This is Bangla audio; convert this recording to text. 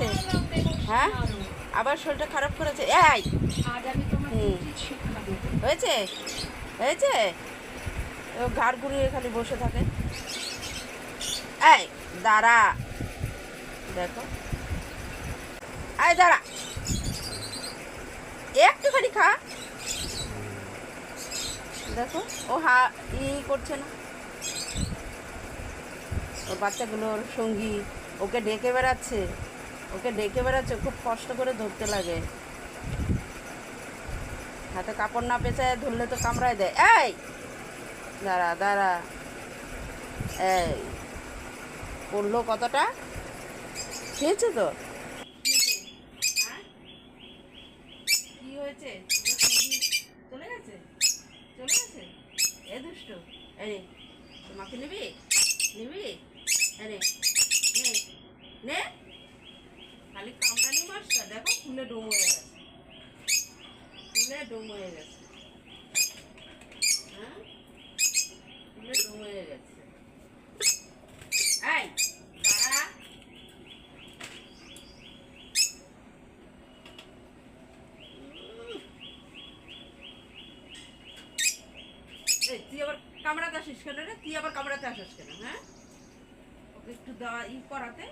হয়েছে হ্যাঁ? আবার শরীরটা খারাপ করেছে? এই! হয়েছে? হয়েছে? ও ঘাড় ঘুরিয়ে খালি বসে থাকে। এই, দাঁড়া। দেখো। এই, দাঁড়া। একটুখানি খা। দেখো, ও হা, ই করছে না। ওর বাচ্চাগুলোর সঙ্গী, ওকে ডেকে বেড়াচ্ছে। ওকে ডেকে বেড়াচ্ছে, খুব কষ্ট করে ধরতে লাগে। হাতে কাপড় না পেঁচায় ধরলে তো কামড়ায় দেয়। এই! দাঁড়া দাঁড়া। এই, পড়ল কতটা? খেয়েছে তো? কি হয়েছে? চলে গেছে? চলে গেছে? এ দুষ্ট আরে নিবি? নিবি? আরে নে। নে খালি কামড়ানি মাছটা দেখো ফুলে তুই আবার কামড়াতে আসিস কেন রে? তুই আবার কামড়াতে আসিস কেন হ্যাঁ? ওকে একটু দেওয়া ই করাতে।